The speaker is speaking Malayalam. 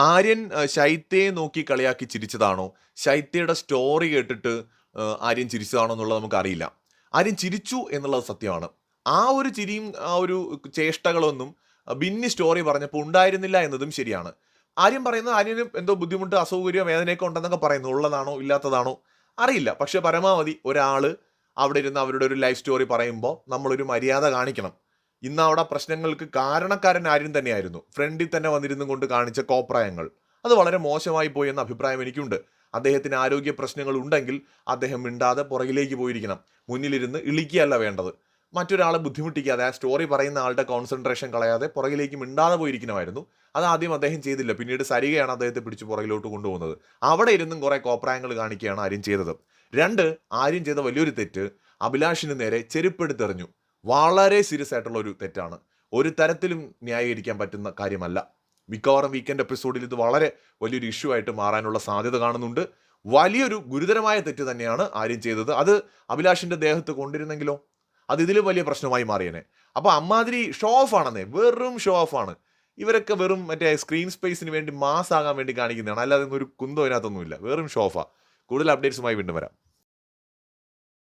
ആര്യൻ ശൈത്യയെ നോക്കി കളിയാക്കി ചിരിച്ചതാണോ? ശൈത്യയുടെ സ്റ്റോറി കേട്ടിട്ട് ആര്യൻ ചിരിച്ചതാണോ എന്നുള്ളത് നമുക്കറിയില്ല. ആര്യൻ ചിരിച്ചു എന്നുള്ളത് സത്യമാണ്. ആ ഒരു ചിരിയും ആ ഒരു ചേഷ്ടകളൊന്നും ബിന്നി സ്റ്റോറി പറഞ്ഞപ്പോൾ ഉണ്ടായിരുന്നില്ല എന്നതും ശരിയാണ്. ആര്യം പറയുന്നത് ആര്യന് എന്തോ ബുദ്ധിമുട്ട് അസൗകര്യം വേദനയൊക്കെ ഉണ്ടെന്നൊക്കെ പറയുന്നു. ഉള്ളതാണോ ഇല്ലാത്തതാണോ? അറിയില്ല. പക്ഷെ പരമാവധി ഒരാൾ അവിടെ ഇരുന്ന് അവരുടെ ഒരു ലൈഫ് സ്റ്റോറി പറയുമ്പോൾ നമ്മളൊരു മര്യാദ കാണിക്കണം. ഇന്ന് അവിടെ പ്രശ്നങ്ങൾക്ക് കാരണക്കാരൻ ആര്യൻ തന്നെയായിരുന്നു. ഫ്രണ്ടിൽ തന്നെ വന്നിരുന്നു കൊണ്ട് കാണിച്ച കോപ്രായങ്ങൾ. അത് വളരെ മോശമായി പോയി എന്ന അഭിപ്രായം എനിക്കുണ്ട്. അദ്ദേഹത്തിന് ആരോഗ്യ പ്രശ്നങ്ങൾ ഉണ്ടെങ്കിൽ അദ്ദേഹം മിണ്ടാതെ പുറകിലേക്ക് പോയിരിക്കണം. മുന്നിലിരുന്ന് ഇളിക്കുകയല്ല വേണ്ടത്. മറ്റൊരാളെ ബുദ്ധിമുട്ടിക്കാതെ ആ സ്റ്റോറി പറയുന്ന ആളുടെ കോൺസെൻട്രേഷൻ കളയാതെ പുറകിലേക്ക് മിണ്ടാതെ പോയിരിക്കണമായിരുന്നു. അത് ആദ്യം അദ്ദേഹം ചെയ്തില്ല. പിന്നീട് സരികയാണ് അദ്ദേഹത്തെ പിടിച്ച് പുറകിലോട്ട് കൊണ്ടുപോകുന്നത്. അവിടെ ഇരുന്നും കുറേ കോപ്രായങ്ങൾ കാണിക്കുകയാണ് ആര്യം ചെയ്തത്. രണ്ട് ആര്യം ചെയ്ത വലിയൊരു തെറ്റ് അഭിലാഷിന് നേരെ ചെരുപ്പെടുത്തെറിഞ്ഞു. വളരെ സീരിയസ് ആയിട്ടുള്ള ഒരു തെറ്റാണ്. ഒരു തരത്തിലും ന്യായീകരിക്കാൻ പറ്റുന്ന കാര്യമല്ല. മിക്കവാറും വീക്കെൻഡ് എപ്പിസോഡിൽ ഇത് വളരെ വലിയൊരു ഇഷ്യൂ ആയിട്ട് മാറാനുള്ള സാധ്യത കാണുന്നുണ്ട്. വലിയൊരു ഗുരുതരമായ തെറ്റ് തന്നെയാണ് ആര്യം ചെയ്തത്. അത് അഭിലാഷിന്റെ ദേഹത്ത് കൊണ്ടിരുന്നെങ്കിലോ? അത് ഇതിലും വലിയ പ്രശ്നമായി മാറിയനെ. അപ്പോൾ അമ്മാതിരി ഷോ ഓഫ് ആണെന്നേ വെറും ഷോ ഓഫ് ആണ്. ഇവരൊക്കെ വെറും മറ്റേ സ്ക്രീൻ സ്പേസിന് വേണ്ടി മാസ് ആകാൻ വേണ്ടി കാണിക്കുന്നതാണ്. അല്ലാതെ ഒരു കുന്തോ ഇതിനകത്തൊന്നുമില്ല വെറും ഷോ ഓഫാണ് കൂടുതൽ അപ്ഡേറ്റ്സുമായി വീണ്ടും വരാം.